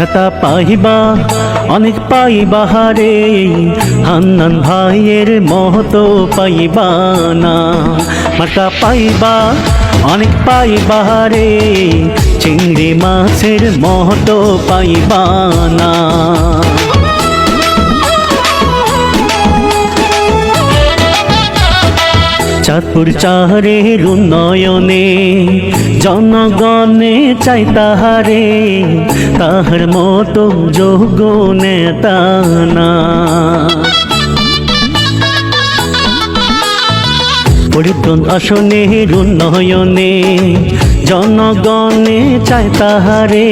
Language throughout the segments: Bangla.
নেতা পাইবা অনেক পাইবা হারে। হান্নান ভাইয়ের মহত পাইবা না। মাতা পাইবা, অনেক পাইবা হারে। চিংড়ি মাছের মহত পাইবা না। চাঁদপুর চাহারের উন্নয়নে জনগণে চাই তাহারে, তাহার মতো যোগ্য নেতা না। পরিতন আসনের উন্নয়নে জনগণে চায় তাহারে,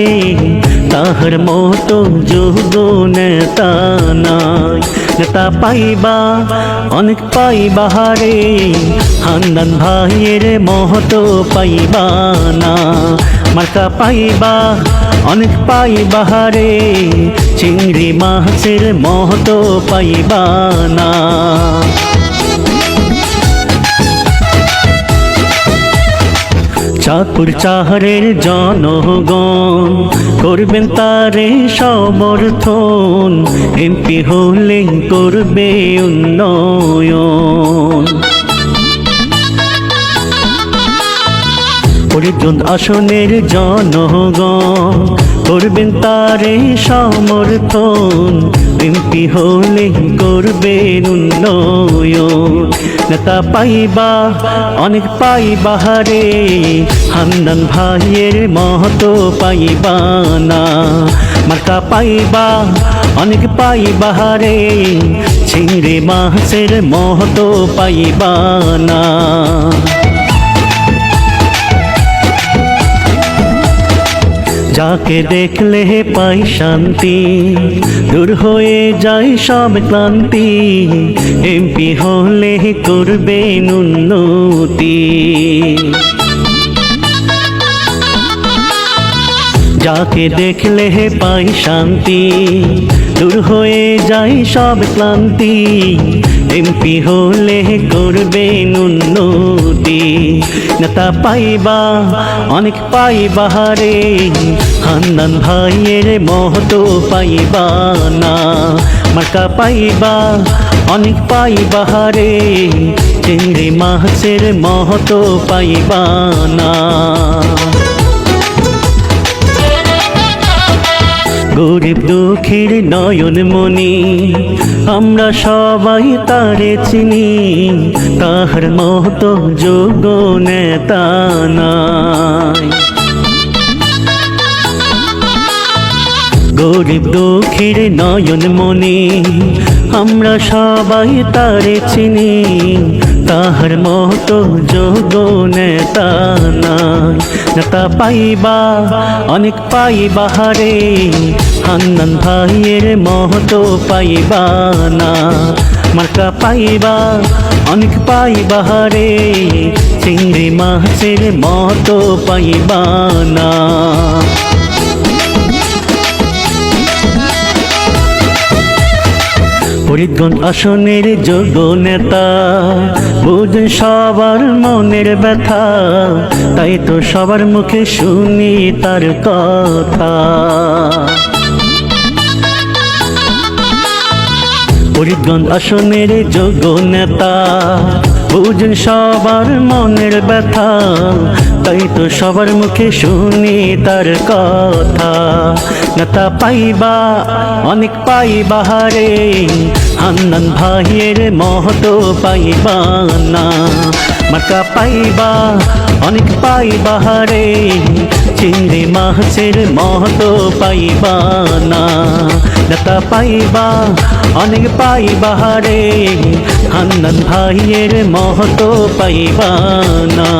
তাহার মতো যোগ্য নেতা নেতা পাইবা, অনেক পাইবা হারে। হান্দান ভাইয়ের মহত পাইবা না। মার্কা পাইবা, অনেক পাইবা হারে। চিংড়ি মাছের মহত পাইবা না। চাঁদপুর চাহারের জনগণ করবেন তারে সমর্থন এমপি হলে করবে উন্নয়ন। পরিজন আসনের জনগণ করবেন তারে সমর্থন। এমপি হলে করবেন নেতা পাইবা, অনেক পাইবা হারে। হান্দান ভাইয়ের মহতো পাইবা না। মার্কা পাইবা, অনেক পাইবা হারে। চিংড়ি মাছের মহত পাইবা না। যাকে দেখলে পাই শান্তি, দূর হয়ে যায় সব ক্লান্তি। এমপি হলে করবে উন্নতি যাকে দেখলে পাই শান্তি, দূর হয়ে যায় সব ক্লান্তি। এমপি হলে করবে উন্নতি নেতা পাইবা, অনেক পাইবা হারে। হান্দান ভাইয়ের মহতো পাইবা না মার্কা পাইবা, অনেক পাইবা হারে। চিংড়ি মাছের মহতো পাইবা না গরিব দুঃখীর নয়ন মনি, আমরা সবাই তারে চিনি। তাহার মতো যোগ্য নেতা গরিব দুঃখীর নয়ন মনি, আমরা সবাই তারে চিনি, তাহার মতো যোগ্য নেতা নাই। নেতা পাইবা, অনেক পাইবা হারে, হান্নান ভাইয়ের মহতো পাইবা না। মার্কা পাইবা, অনেক পাইবা হারে, চিংড়ি মাছের মতো পাইবা না। ফরিদগঞ্জ আসনের যোগ নেতা। বুঝ সবার মনের ব্যথা, তাই তো সবার মুখে শুনি তার কথা। হরিগঞ্জ আসনের যোগ নেতা বুঝেন সবার মনের ব্যথা, তাই তো সবার মুখে শুনি তার কথা। নেতা পাইবা, অনেক পাইবা হারে, হান্নান ভাইয়ের মহতো পাইবা না। মার্কা পাইবা, অনেক পাইবা হারে, চিংড়ি মাছের মহতো পাইবা না। নেতা পাইবা, অনেক পাইবা হারে হান্নান ভাইয়ের মহত পাইবা না